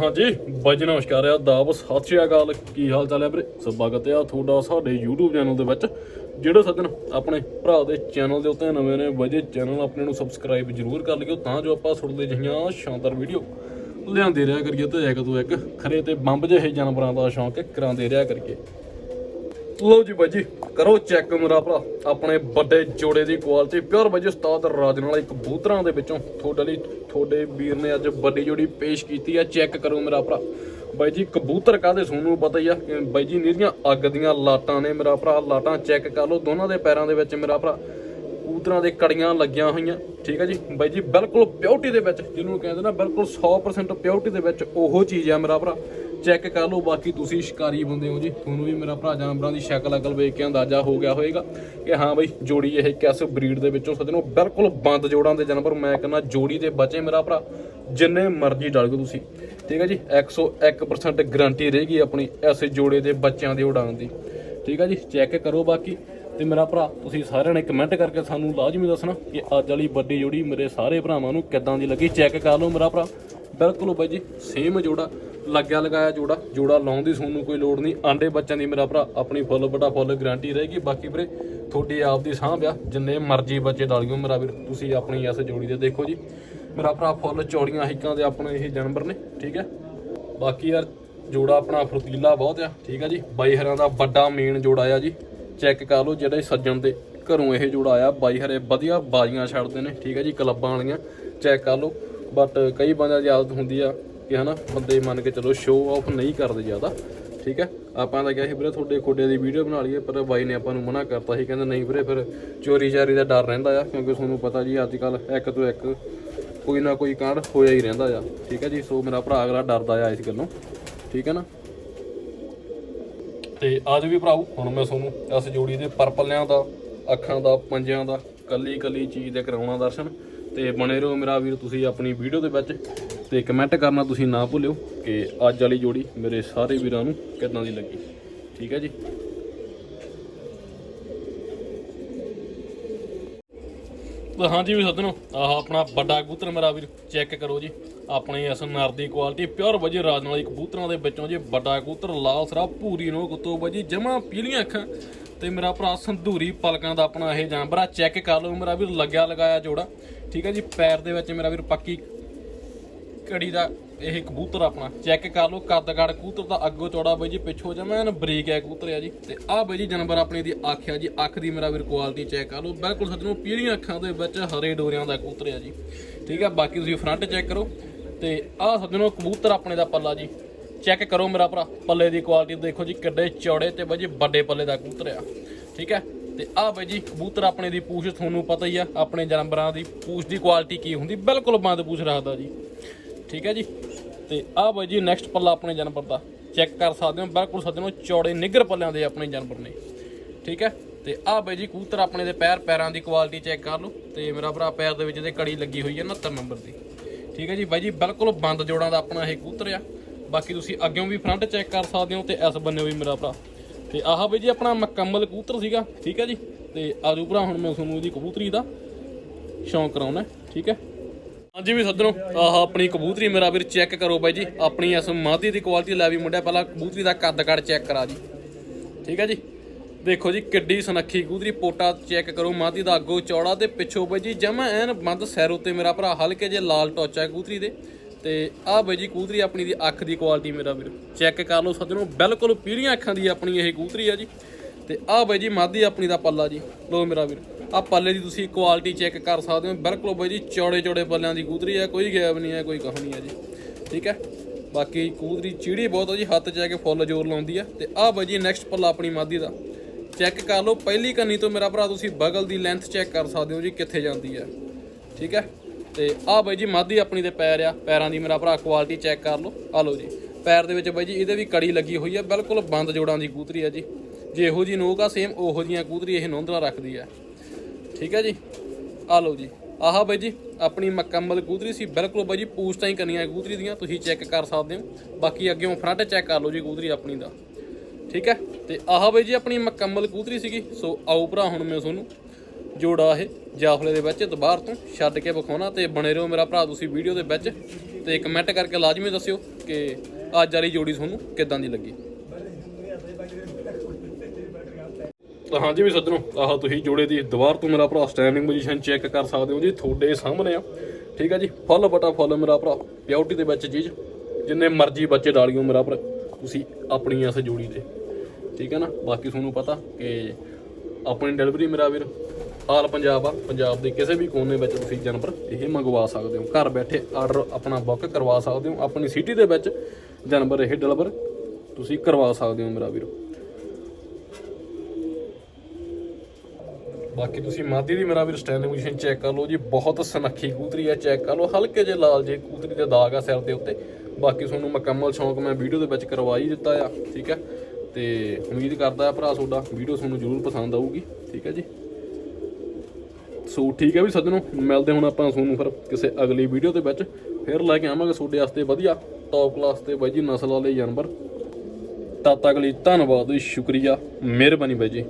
ਹਾਂਜੀ, ਬਾਈ ਜੀ ਨਮਸਕਾਰ ਆ ਦਾਬ ਸਤਿ ਸ਼੍ਰੀ ਅਕਾਲ। ਕੀ ਹਾਲ ਚਾਲ ਹੈ ਵੀਰੇ? ਸਵਾਗਤ ਆ ਤੁਹਾਡਾ ਸਾਡੇ YouTube ਚੈਨਲ ਦੇ ਵਿੱਚ, ਜਿਹੜੇ ਸੱਜਣ ਆਪਣੇ ਭਰਾ ਦੇ ਚੈਨਲ ਦੇ ਉੱਤੇ ਨਵੇਂ ਨੇ ਵਜੇ ਚੈਨਲ ਆਪਣੇ ਨੂੰ ਸਬਸਕ੍ਰਾਈਬ ਜਰੂਰ ਕਰ ਲਿਓ, ਤਾਂ ਜੋ ਆਪਾਂ ਸੁਣਦੇ ਜਿਹੀਆਂ ਸ਼ਾਨਦਾਰ ਵੀਡੀਓ ਲਿਆਂਦੇ ਰਿਹਾ ਕਰੀਏ ਤੇ ਇੱਕ ਤੋਂ ਇੱਕ, ਖਰੇ ਤੇ ਬੰਬ ਜਿਹੇ ਜਾਨਵਰਾਂ ਦਾ ਸ਼ੌਂਕ ਕਰਾਉਂਦੇ ਰਿਹਾ ਕਰੀਏ। ਲਓ ਜੀ ਬਾਈ ਜੀ, ਕਰੋ ਚੈੱਕ ਮੇਰਾ ਭਰਾ ਆਪਣੇ ਵੱਡੇ ਜੋੜੇ ਦੀ ਕੁਆਲਿਟੀ ਪਿਓਰ ਬਾਈ ਜੀ, ਉਸਤਾਦ ਰਾਜ ਨਾਲ ਕਬੂਤਰਾਂ ਦੇ ਵਿੱਚੋਂ ਤੁਹਾਡੇ ਲਈ ਤੁਹਾਡੇ ਵੀਰ ਨੇ ਅੱਜ ਵੱਡੀ ਜੋੜੀ ਪੇਸ਼ ਕੀਤੀ ਹੈ। ਚੈੱਕ ਕਰੋ ਮੇਰਾ ਭਰਾ ਬਾਈ ਜੀ, ਕਬੂਤਰ ਕਾਦੇ ਸੋਨੂੰ ਪਤਾ ਹੀ ਆ? ਬਾਈ ਜੀ ਨੀਆਂ ਅੱਗ ਦੀਆਂ ਲਾਟਾਂ ਨੇ ਮੇਰਾ ਭਰਾ। ਲਾਟਾਂ ਚੈੱਕ ਕਰ ਲਓ। ਦੋਨਾਂ ਦੇ ਪੈਰਾਂ ਦੇ ਵਿੱਚ ਮੇਰਾ ਭਰਾ ਕਬੂਤਰਾਂ ਦੇ ਕੜੀਆਂ ਲੱਗੀਆਂ ਹੋਈਆਂ। ਠੀਕ ਹੈ ਜੀ? ਬਾਈ ਜੀ, ਬਿਲਕੁਲ ਪਿਓਰਟੀ ਦੇ ਵਿੱਚ, ਜਿਹਨੂੰ ਕਹਿੰਦੇ ਨਾ ਬਿਲਕੁਲ 100% ਪਿਓਰਟੀ ਦੇ ਵਿੱਚ ਉਹੋ ਚੀਜ਼ ਆ ਮੇਰਾ ਭਰਾ। ਚੈੱਕ ਕਰ ਲਓ, ਬਾਕੀ ਤੁਸੀਂ ਸ਼ਿਕਾਰੀ ਬੰਦੇ ਹੋ ਜੀ। ਤੁਹਾਨੂੰ ਵੀ ਮੇਰਾ ਭਰਾ ਜਾਨਵਰਾਂ ਦੀ ਸ਼ਕਲ ਅਕਲ ਵੇਖ ਕੇ ਅੰਦਾਜ਼ਾ ਹੋ ਗਿਆ ਹੋਵੇਗਾ ਕਿ ਹਾਂ ਬਈ, ਜੋੜੀ ਇਹ ਕਿਸ ਬਰੀਡ ਦੇ ਵਿੱਚੋਂ ਸੱਜਣੋ, ਬਿਲਕੁਲ ਬੰਦ ਜੋੜਾਂ ਦੇ ਜਾਨਵਰ। ਮੈਂ ਕਹਿੰਦਾ ਜੋੜੀ ਦੇ ਬੱਚੇ ਮੇਰਾ ਭਰਾ, ਜਿੰਨੇ ਮਰਜ਼ੀ ਡਾਲਗੋ ਤੁਸੀਂ। ਠੀਕ ਹੈ ਜੀ 101% ਗਾਰੰਟੀ ਰਹੇਗੀ ਆਪਣੀ ਐਸੇ ਜੋੜੇ ਦੇ ਬੱਚਿਆਂ ਦੀ ਉਡਾਣ ਦੀ। ਠੀਕ ਹੈ ਜੀ, ਚੈੱਕ ਕਰੋ ਬਾਕੀ। ਤੇ ਮੇਰਾ ਭਰਾ, ਤੁਸੀਂ ਸਾਰਿਆਂ ਨੇ ਕਮੈਂਟ ਕਰਕੇ ਸਾਨੂੰ ਲਾਜ਼ਮੀ ਦੱਸਣਾ ਕਿ ਅੱਜ ਵਾਲੀ ਵੱਡੀ ਜੋੜੀ ਮੇਰੇ ਸਾਰੇ ਭਰਾਵਾਂ ਨੂੰ ਕਿੱਦਾਂ ਦੀ ਲੱਗੀ। ਚੈੱਕ ਕਰ ਲਓ ਮੇਰਾ ਭਰਾ। ਬਿਲਕੁਲ ਬਾਈ ਜੀ ਸੇਮ ਜੋੜਾ। ਲੱਗਿਆ ਲਗਾਇਆ ਜੋੜਾ ਜੋੜਾ ਲਾਉਣ ਦੀ ਤੁਹਾਨੂੰ ਕੋਈ ਲੋੜ ਨਹੀਂ। ਆਂਡੇ ਬੱਚਿਆਂ ਦੀ ਮੇਰਾ ਭਰਾ ਆਪਣੀ ਫੁੱਲ ਵੱਡਾ ਫੁੱਲ ਗਾਰੰਟੀ ਰਹੇਗੀ। ਬਾਕੀ ਵੀਰੇ, ਤੁਹਾਡੀ ਆਪ ਦੀ ਸਾਂਭ ਆ, ਜਿੰਨੇ ਮਰਜ਼ੀ ਬੱਚੇ ਡਾਲਿਓ ਮੇਰਾ ਵੀਰ। ਤੁਸੀਂ ਆਪਣੀ ਇਸ ਜੋੜੀ ਦੇ ਦੇਖੋ ਜੀ। ਮੇਰਾ ਭਰਾ ਫੁੱਲ ਚੌੜੀਆਂ ਹਿੱਕਾਂ ਦੇ ਆਪਣੇ ਇਹ ਜਾਨਵਰ ਨੇ, ਠੀਕ ਹੈ? ਬਾਕੀ ਯਾਰ, ਜੋੜਾ ਆਪਣਾ ਫਰਤੀਲਾ ਬਹੁਤ ਆ, ਠੀਕ ਆ ਜੀ। ਬਾਈ ਹਰਾਂ ਦਾ ਵੱਡਾ ਮੇਨ ਜੋੜਾ ਆ ਜੀ। ਚੈੱਕ ਕਰ ਲਓ ਜਿਹੜੇ ਸੱਜਣ ਦੇ ਘਰੋਂ ਇਹ ਜੋੜਾ ਆਇਆ। ਬਾਈ ਹਰੇ ਵਧੀਆ ਬਾਜ਼ੀਆਂ ਛੱਡਦੇ ਨੇ, ਠੀਕ ਆ ਜੀ, ਕਲੱਬਾਂ ਵਾਲੀਆਂ। ਚੈੱਕ ਕਰ ਲਓ। ਬਟ ਕਈ ਬੰਦਿਆਂ ਦੀ ਆਦਤ ਹੁੰਦੀ ਆ ਕਿ ਹਨਾ, ਬੰਦੇ ਮੰਨ ਕੇ ਚਲੋ ਸ਼ੋਅ ਆਫ ਨਹੀਂ ਕਰਦੇ ਜ਼ਿਆਦਾ, ਠੀਕ ਹੈ? ਆਪਾਂ ਤਾਂ ਕਿਹਾ ਸੀ ਵੀਰੇ ਤੁਹਾਡੇ ਖੋਡੇ ਦੀ ਵੀਡੀਓ ਬਣਾ ਲਈਏ, ਪਰ ਬਾਈ ਨੇ ਆਪਾਂ ਨੂੰ ਮਨਾ ਕਰਤਾ ਸੀ, ਕਹਿੰਦਾ ਨਹੀਂ ਵੀਰੇ, ਫਿਰ ਚੋਰੀ ਚਾਰੀ ਦਾ ਡਰ ਰਹਿੰਦਾ ਆ, ਕਿਉਂਕਿ ਤੁਹਾਨੂੰ ਪਤਾ ਜੀ ਅੱਜ ਕੱਲ ਇੱਕ ਤੋਂ ਇੱਕ ਕੋਈ ਨਾ ਕੋਈ ਕਾਂਡ ਹੋਇਆ ਹੀ ਰਹਿੰਦਾ ਆ, ਠੀਕ ਹੈ ਜੀ? ਸੋ ਮੇਰਾ ਭਰਾ ਅਗਲਾ ਡਰਦਾ ਆ ਇਸ ਗੱਲੋਂ, ਠੀਕ ਹੈ ਨਾ? ਤੇ ਅੱਜ ਵੀ ਭਰਾਓ, ਹੁਣ ਮੈਂ ਤੁਹਾਨੂੰ ਇਸ ਜੋੜੀ ਦੇ ਪਰਪਲਿਆਂ ਦਾ, ਅੱਖਾਂ ਦਾ, ਪੰਜਿਆਂ ਦਾ ਕੱਲੀ ਕੱਲੀ ਚੀਜ਼ ਦੇ ਕਰਾਉਣਾ ਦਰਸ਼ਨ ਤੇ ਬਣੇ ਰਹੋ ਮੇਰਾ ਵੀਰ, ਤੁਸੀਂ ਆਪਣੀ ਵੀਡੀਓ ਦੇ ਵਿੱਚ ਤੇ ਕਮੈਂਟ ਕਰਨਾ ਤੁਸੀਂ ਨਾ ਭੁੱਲਿਓ ਕਿ ਅੱਜ ਵਾਲੀ ਜੋੜੀ ਮੇਰੇ ਸਾਰੇ ਵੀਰਾਂ ਨੂੰ ਕਿੱਦਾਂ ਦੀ ਲੱਗੀ। ਠੀਕ ਹੈ ਜੀ? ਤਾਂ ਹਾਂਜੀ ਵੀ ਸੱਜਣੋ, ਆਹ ਆਪਣਾ ਵੱਡਾ ਕਬੂਤਰ ਮੇਰਾ ਵੀਰ ਚੈੱਕ ਕਰੋ ਜੀ। ਆਪਣੀ ਇਸ ਨਰ ਦੀ ਕੁਆਲਿਟੀ ਪਿਓਰ ਵਜੇ ਰਾਜ ਨਾਲ ਕਬੂਤਰਾਂ ਦੇ ਵਿੱਚੋਂ ਜੀ ਵੱਡਾ ਕਬੂਤਰ, ਲਾਲ ਸਰਾ ਪੂਰੀ ਨੋ ਗੁੱਤੋ ਵਜੀ ਜਮਾ ਪੀਲੀਆਂ ਅੱਖਾਂ। ਤੇ ਮੇਰਾ ਭਰਾ ਸੰਧੂਰੀ ਪਲਕਾਂ ਦਾ ਆਪਣਾ ਇਹ ਜਾਨਵਰ ਆ ਚੈੱਕ ਕਰ ਲਓ ਮੇਰਾ ਵੀਰ ਲੱਗਿਆ ਲਗਾਇਆ ਜੋੜਾ। ਠੀਕ ਹੈ ਜੀ, ਪੈਰ ਦੇ ਵਿੱਚ ਮੇਰਾ ਵੀਰ ਪੱਕੀ ਕੜੀ ਦਾ ਇਹ ਕਬੂਤਰ ਆਪਣਾ। ਚੈੱਕ ਕਰ ਲਓ ਕੱਦ ਕੱਦਗੜ ਕਬੂਤਰ ਦਾ ਅੱਗੋਂ ਚੌੜਾ ਬਾਈ ਜੀ, ਪਿੱਛੋਂ ਜਮਾ ਐਨ ਬਰੀਕ ਹੈ ਕਬੂਤਰ ਆ ਜੀ। ਤੇ ਆਹ ਬਾਈ ਜੀ ਜਾਨਵਰ ਆਪਣੇ ਦੀ ਅੱਖ ਆ ਜੀ, ਅੱਖ ਦੀ ਮੇਰਾ ਵੀਰ ਕੁਆਲਿਟੀ ਚੈੱਕ ਕਰ ਲਓ। ਬਿਲਕੁਲ ਸੱਜਣੋਂ, ਪੀਲੀਆਂ ਅੱਖਾਂ ਦੇ ਵਿੱਚ ਹਰੇ ਡੋਰਿਆਂ ਦਾ ਕਬੂਤਰ ਆ ਜੀ। ਠੀਕ ਹੈ ਬਾਕੀ ਤੁਸੀਂ ਫਰੰਟ ਚੈੱਕ ਕਰੋ। ਤੇ ਆਹ ਸੱਜਣੋਂ ਕਬੂਤਰ ਆਪਣੇ ਦਾ ਪੱਲਾ ਜੀ। ਚੈੱਕ ਕਰੋ ਮੇਰਾ ਭਰਾ, ਪੱਲੇ ਦੀ ਕੁਆਲਿਟੀ ਦੇਖੋ ਜੀ, ਕਿੱਡੇ ਚੌੜੇ ਤੇ ਬਾਈ ਜੀ ਵੱਡੇ ਪੱਲੇ ਦਾ ਕਬੂਤਰ ਆ। ਠੀਕ ਹੈ? ਤੇ ਆਹ ਬਾਈ ਜੀ ਕਬੂਤਰ ਆਪਣੇ ਦੀ ਪੂਛ, ਤੁਹਾਨੂੰ ਪਤਾ ਹੀ ਆ, ਆਪਣੇ ਜਾਨਵਰਾਂ ਦੀ ਪੂਛ ਦੀ ਕੁਆਲਿਟੀ ਕੀ ਹੁੰਦੀ, ਬਿਲਕੁਲ ਬੰਦ ਪੂਛ ਰੱਖਦਾ ਜੀ। ਠੀਕ ਹੈ ਜੀ? ਤੇ ਆਹ ਬਾਈ ਜੀ ਨੈਕਸਟ ਪੱਲਾ ਆਪਣੇ ਜਾਨਵਰ ਦਾ। ਚੈੱਕ ਕਰ ਸਕਦੇ ਹੋ, ਬਿਲਕੁਲ ਸੱਜਣੋ ਚੌੜੇ ਨਿੱਗਰ ਪੱਲਿਆਂ ਦੇ ਆਪਣੇ ਜਾਨਵਰ ਨੇ। ਠੀਕ ਹੈ? ਤੇ ਆਹ ਬਾਈ ਜੀ ਕਬੂਤਰ ਆਪਣੇ ਦੇ ਪੈਰ, ਪੈਰਾਂ ਦੀ ਕੁਆਲਿਟੀ ਚੈੱਕ ਕਰ ਲਓ। ਤੇ ਮੇਰਾ ਭਰਾ ਪੈਰ ਦੇ ਵਿੱਚ ਇਹਦੇ ਕੜੀ ਲੱਗੀ ਹੋਈ ਹੈ 69 ਨੰਬਰ ਦੀ। ਠੀਕ ਹੈ ਜੀ? ਬਾਈ ਜੀ ਬਿਲਕੁਲ ਬੰਦ ਜੋੜਾਂ ਦਾ ਆਪਣਾ ਇਹ ਕਬੂਤਰ ਆ। ਬਾਕੀ ਤੁਸੀਂ ਅੱਗੇੋਂ ਵੀ ਫਰੰਟ ਚੈੱਕ ਕਰ ਸਕਦੇ ਹੋ ਤੇ ਇਸ ਬੰਨੇ ਵੀ ਮੇਰਾ ਭਰਾ। ਤੇ ਆਹ ਬਾਈ ਜੀ ਆਪਣਾ ਮੁਕੰਮਲ ਕਬੂਤਰ ਸੀਗਾ, ਠੀਕ ਹੈ ਜੀ? ਤੇ ਆਜੂ ਭਰਾ, ਹੁਣ ਮੈਂ ਤੁਹਾਨੂੰ ਇਹਦੀ ਕਬੂਤਰੀ ਦਾ ਸ਼ੌਂਕ ਕਰਾਉਣਾ, ਠੀਕ ਹੈ? ਹਾਂਜੀ ਵੀ ਸੱਜਣੋ, ਆਹ ਆਪਣੀ ਕਬੂਤਰੀ ਮੇਰਾ ਵੀਰ ਚੈੱਕ ਕਰੋ ਬਾਈ ਜੀ, ਆਪਣੀ ਇਸ ਮਾਦੀ ਦੀ ਕੁਆਲਿਟੀ ਲੈ ਵੀ ਮੁੰਡਿਆ, ਪਹਿਲਾਂ ਕਬੂਤਰੀ ਦਾ ਕੱਦ ਕੱਦ ਚੈੱਕ ਕਰਾ ਜੀ, ਠੀਕ ਹੈ ਜੀ? ਦੇਖੋ ਜੀ, ਕਿੱਡੀ ਸੁਨੱਖੀ ਕਬੂਤਰੀ, ਪੋਟਾ ਚੈੱਕ ਕਰੋ, ਮਾਦੀ ਦਾ ਅੱਗੋਂ ਚੌੜਾ ਤੇ ਪਿੱਛੋਂ ਬਾਈ ਜੀ, ਜਮਾ ਐਨ ਬੰਦ ਸੈਰ ਉੱਤੇ ਮੇਰਾ ਭਰਾ, ਹਲਕੇ ਜੇ ਲਾਲ ਟੋਚਾ ਹੈ ਕਬੂਤਰੀ ਦੇ। ਤੇ ਆਹ ਬਾਈ ਜੀ ਕਬੂਤਰੀ ਆਪਣੀ ਦੀ ਅੱਖ ਦੀ ਕੁਆਲਿਟੀ ਮੇਰਾ ਵੀਰ। ਚੈੱਕ ਕਰ ਲਓ ਸੱਜਣੋ, ਬਿਲਕੁਲ ਪੀਲੀਆਂ ਅੱਖਾਂ ਦੀ ਆਪਣੀ ਇਹ ਕਬੂਤਰੀ ਆ ਜੀ। ਤੇ ਆਹ ਬਾਈ ਜੀ ਮਾਦੀ ਆਪਣੀ ਦਾ ਪੱਲਾ ਜੀ। ਲੋ ਮੇਰਾ ਵੀਰ, ਆਹ ਪੱਲੇ ਦੀ ਤੁਸੀਂ ਕੁਆਲਿਟੀ ਚੈੱਕ ਕਰ ਸਕਦੇ ਹੋ। ਬਿਲਕੁਲ ਬਾਈ ਜੀ ਚੌੜੇ ਚੌੜੇ ਪੱਲਿਆਂ ਦੀ ਕੂਤਰੀ ਹੈ ਕੋਈ ਗੈਪ ਨਹੀਂ ਹੈ ਕੋਈ ਕਹ ਨਹੀਂ ਹੈ ਜੀ। ਠੀਕ ਹੈ? ਬਾਕੀ ਕਬੂਤਰੀ ਚੀੜੀ ਬਹੁਤ ਆ ਜੀ, ਹੱਥ 'ਚ ਆ ਕੇ ਫੁੱਲ ਜ਼ੋਰ ਲਾਉਂਦੀ ਆ। ਤੇ ਆਹ ਬਾਈ ਜੀ ਨੈਕਸਟ ਪੱਲਾ ਆਪਣੀ ਮਾਦੀ ਦਾ। ਚੈੱਕ ਕਰ ਲਓ, ਪਹਿਲੀ ਕੰਨੀ ਤੋਂ ਮੇਰਾ ਭਰਾ ਤੁਸੀਂ ਬਗਲ ਦੀ ਲੈਂਥ ਚੈੱਕ ਕਰ ਸਕਦੇ ਹੋ ਜੀ, ਕਿੱਥੇ ਜਾਂਦੀ ਆ। ਠੀਕ ਹੈ? ਤੇ ਆਹ ਬਾਈ ਜੀ ਮਾਦੀ ਆਪਣੀ ਦੇ ਪੈਰ ਆ, ਪੈਰਾਂ ਦੀ ਮੇਰਾ ਭਰਾ ਕੁਆਲਿਟੀ ਚੈੱਕ ਕਰ ਲਓ। ਆ ਲਓ ਜੀ। ਪੈਰ ਦੇ ਵਿੱਚ ਬਾਈ ਜੀ ਇਹਦੇ ਵੀ ਕੜੀ ਲੱਗੀ ਹੋਈ ਆ, ਬਿਲਕੁਲ ਬੰਦ ਜੋੜਾਂ ਦੀ ਕੂਤਰੀ ਆ ਜੀ। ਜੇ ਇਹੋ ਜੀ ਨੋਕ ਆ ਸੇਮ ਉਹੋ ਜੀਆਂ ਕੂਤਰੀ ਇਹ ਨੋਂਦਲਾ ਰੱਖਦੀ ਆ। ਠੀਕ ਹੈ ਜੀ? ਆ ਲਓ ਜੀ। ਆਹ ਬਾਈ ਜੀ, ਆਪਣੀ ਮੁਕੰਮਲ ਕੂਤਰੀ ਸੀ। ਬਿਲਕੁਲ ਬਾਈ ਜੀ ਪੂਛ ਹੀ ਕਰਨੀਆਂ ਕਬੂਤਰੀ ਦੀਆਂ, ਤੁਸੀਂ ਚੈੱਕ ਕਰ ਸਕਦੇ ਹੋ। ਬਾਕੀ ਅੱਗੇੋਂ ਫਰੰਟ ਚੈੱਕ ਕਰ ਲਓ ਜੀ ਕਬੂਤਰੀ ਆਪਣੀ ਦਾ। ਠੀਕ ਹੈ ਤੇ ਆਹ ਬਾਈ ਜੀ ਆਪਣੀ ਮੁਕੰਮਲ ਕੂਤਰੀ ਸੀਗੀ। ਸੋ ਆਓ ਭਰਾ, ਹੁਣ ਮੈਂ ਤੁਹਾਨੂੰ ਜੋੜਾ ਇਹ ਜਾਫਲੇ ਦੇ ਵਿੱਚ ਦੁਬਾਰ ਤੋਂ ਛੱਡ ਕੇ ਵਿਖਾਉਣਾ ਤੇ ਬਣੇ ਰਹੋ ਮੇਰਾ ਭਰਾ ਤੁਸੀਂ ਵੀਡੀਓ ਦੇ ਵਿੱਚ ਤੇ ਕਮੈਂਟ ਕਰਕੇ ਲਾਜ਼ਮੀ ਦੱਸਿਓ ਕਿ ਅੱਜ ਵਾਲੀ ਜੋੜੀ ਤੁਹਾਨੂੰ ਕਿੱਦਾਂ ਦੀ ਲੱਗੀ। ਤਾਂ ਹਾਂਜੀ ਵੀ ਸੱਜਣੋ, ਆਹ ਤੁਸੀਂ ਜੋੜੇ ਦੀ ਦੁਬਾਰ ਤੋਂ ਮੇਰਾ ਭਰਾ ਸਟੈਂਡਿੰਗ ਪੋਜੀਸ਼ਨ ਚੈੱਕ ਕਰ ਸਕਦੇ ਹੋ ਜੀ, ਤੁਹਾਡੇ ਸਾਹਮਣੇ ਆ। ਠੀਕ ਆ ਜੀ, ਫੁੱਲ ਬਟਾ ਫੁੱਲ ਮੇਰਾ ਭਰਾ ਪਿਓਰਟੀ ਦੇ ਵਿੱਚ ਚੀਜ਼, ਜਿੰਨੇ ਮਰਜ਼ੀ ਬੱਚੇ ਡਾਲਿਓ ਮੇਰਾ ਭਰਾ, ਤੁਸੀਂ ਆਪਣੀ ਇਸ ਜੋੜੀ ਤੇ। ਠੀਕ ਹੈ ਨਾ, ਬਾਕੀ ਤੁਹਾਨੂੰ ਪਤਾ ਕਿ ਆਪਣੀ ਡਿਲੀਵਰੀ ਮੇਰਾ ਵੀਰ, ਆਲ ਪੰਜਾਬ ਆ, ਪੰਜਾਬ ਦੇ ਕਿਸੇ ਵੀ ਕੋਨੇ ਵਿੱਚ ਤੁਸੀਂ ਜਾਨਵਰ ਇਹ ਮੰਗਵਾ ਸਕਦੇ ਹੋ। ਘਰ ਬੈਠੇ ਆਰਡਰ ਆਪਣਾ ਬੁੱਕ ਕਰਵਾ ਸਕਦੇ ਹੋ, ਆਪਣੀ ਸਿਟੀ ਦੇ ਵਿੱਚ ਜਾਨਵਰ ਇਹ ਡਿਲੀਵਰ ਤੁਸੀਂ ਕਰਵਾ ਸਕਦੇ ਹੋ ਮੇਰਾ ਵੀਰ। ਬਾਕੀ ਤੁਸੀਂ ਮਾਦੀ ਦੀ ਮੇਰਾ ਵੀਰ ਸਟੈਂਡਿੰਗ ਪੋਜੀਸ਼ਨ ਚੈੱਕ ਕਰ ਲਓ ਜੀ, ਬਹੁਤ ਸਨੱਖੀ ਕੂਤਰੀ ਹੈ ਚੈੱਕ ਕਰ ਲਓ, ਹਲਕੇ ਜਿਹੇ ਲਾਲ ਜੇ ਕੂਤਰੀ ਦੇ ਦਾਗ ਆ ਸਿਰ ਦੇ ਉੱਤੇ। ਬਾਕੀ ਤੁਹਾਨੂੰ ਮੁਕੰਮਲ ਸ਼ੌਂਕ ਮੈਂ ਵੀਡੀਓ ਦੇ ਵਿੱਚ ਕਰਵਾ ਹੀ ਦਿੱਤਾ ਆ, ਠੀਕ ਹੈ ਤੇ ਉਮੀਦ ਕਰਦਾ ਭਰਾ ਤੁਹਾਡਾ ਵੀਡੀਓ ਤੁਹਾਨੂੰ ਜ਼ਰੂਰ ਪਸੰਦ ਆਊਗੀ, ਠੀਕ ਹੈ ਜੀ? ਸੋ ਠੀਕ ਹੈ ਵੀ ਸੱਜਣੋ, ਮਿਲਦੇ ਹੁਣ ਆਪਾਂ ਤੁਹਾਨੂੰ ਫਿਰ ਕਿਸੇ ਅਗਲੀ ਵੀਡੀਓ ਦੇ ਵਿੱਚ। ਫਿਰ ਲੈ ਕੇ ਆਵਾਂਗੇ ਤੁਹਾਡੇ ਵਾਸਤੇ ਵਧੀਆ ਟੌਪ ਕਲਾਸ ਤੇ ਬਾਈ ਜੀ ਨਸਲ ਵਾਲੇ ਜਾਨਵਰ। ਤਦ ਤੱਕ ਲਈ ਧੰਨਵਾਦ ਜੀ, ਸ਼ੁਕਰੀਆ, ਮਿਹਰਬਾਨੀ ਬਾਈ ਜੀ।